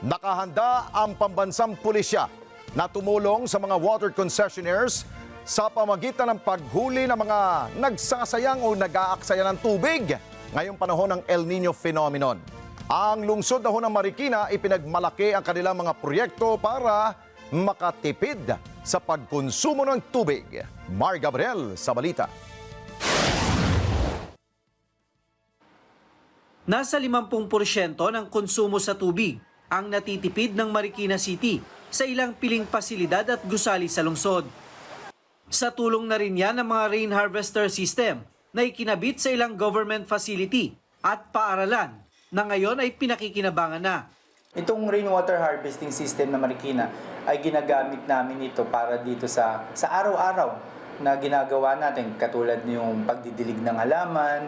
Nakahanda ang pambansang pulisya na tumulong sa mga water concessionaires sa pamagitan ng paghuli ng mga nagsasayang o nag-aaksaya ng tubig ngayong panahon ng El Nino phenomenon. Ang lungsod na ng Marikina ipinagmalaki ang kanilang mga proyekto para makatipid sa pagkonsumo ng tubig. Mar Gabriel sa balita. Nasa 50% ng konsumo sa tubig ang natitipid ng Marikina City sa ilang piling pasilidad at gusali sa lungsod. Sa tulong na rin yan ng mga rain harvester system na ikinabit sa ilang government facility at paaralan na ngayon ay pinakikinabangan na. Itong rainwater harvesting system na Marikina ay ginagamit namin ito para dito sa sa araw-araw na ginagawa natin katulad yung pagdidilig ng halaman,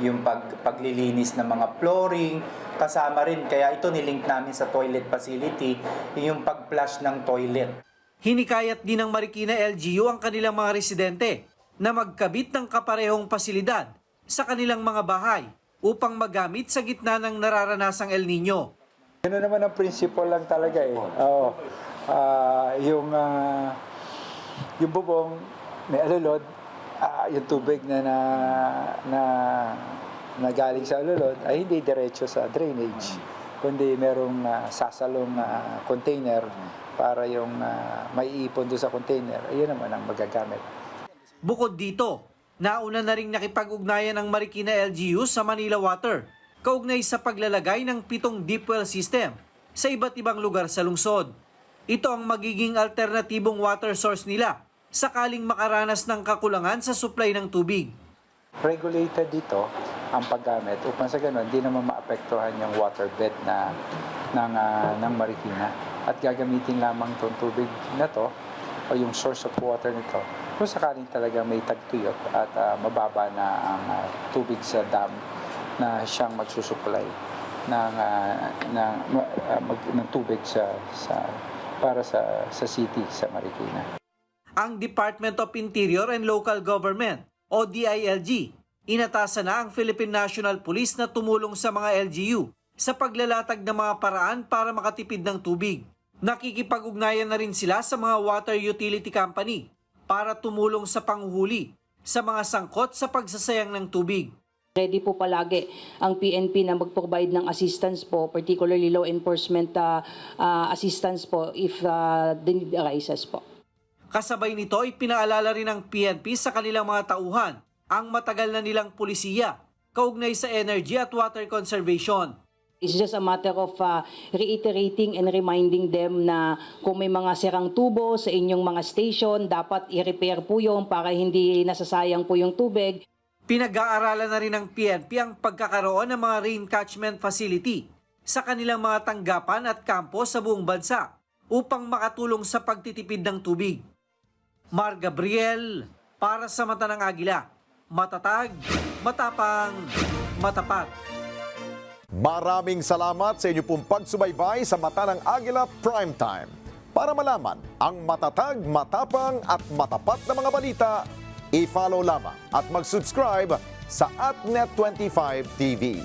yung pag, paglilinis ng mga flooring, kasama rin kaya ito nilink namin sa toilet facility, yung pag-flush ng toilet. Hinikayat din ng Marikina LGU ang kanilang mga residente na magkabit ng kaparehong pasilidad sa kanilang mga bahay upang magamit sa gitna ng nararanasang El Nino. Ano naman ang principle lang talaga eh. Oo. Ah, yung ah, yung bubong may alulod, ah, yung tubig na na na, na galing sa alulod ay hindi diretso sa drainage, kundi merong ah, sasalong ah, container para yung ah, may ipon doon sa container. Ayun naman ang magagamit. Bukod dito, nauna na ring nakipag-ugnayan ng Marikina LGU sa Manila Water, kaugnay sa paglalagay ng pitong deep well system sa iba't ibang lugar sa lungsod. Ito ang magiging alternatibong water source nila sakaling makaranas ng kakulangan sa supply ng tubig. regulated dito ang paggamit upang sa ganun hindi naman maapektuhan yung waterbed na ng ah, ng Marikina at gagamitin lamang tong tubig na to o yung source of water nito kung sakaling talaga may tagtuyot at ah, mababa na ang ah, tubig sa dam na siyang magsusupply ng ah, ng, ah, mag- ng tubig sa sa para sa sa city sa Marikina. Ang Department of Interior and Local Government o DILG inatasan na ang Philippine National Police na tumulong sa mga LGU sa paglalatag ng mga paraan para makatipid ng tubig. Nakikipag-ugnayan na rin sila sa mga water utility company para tumulong sa panghuhuli sa mga sangkot sa pagsasayang ng tubig. Ready po palagi ang PNP na mag-provide ng assistance po, particularly law enforcement uh, uh, assistance po if uh, the need arises po. Kasabay nito, ipinaalala rin ng PNP sa kanilang mga tauhan ang matagal na nilang pulisiya kaugnay sa energy at water conservation. It's just a matter of uh, reiterating and reminding them na kung may mga sirang tubo sa inyong mga station, dapat i-repair po yung para hindi nasasayang po yung tubig. Pinag-aaralan na rin ng PNP ang pagkakaroon ng mga rain catchment facility sa kanilang mga tanggapan at kampo sa buong bansa upang makatulong sa pagtitipid ng tubig. Mar Gabriel, para sa mata ng agila, matatag, matapang, matapat. Maraming salamat sa inyo pong pagsubaybay sa Mata ng Agila Primetime. Para malaman ang matatag, matapang at matapat na mga balita, i-follow lamang at mag-subscribe sa AtNet25 TV.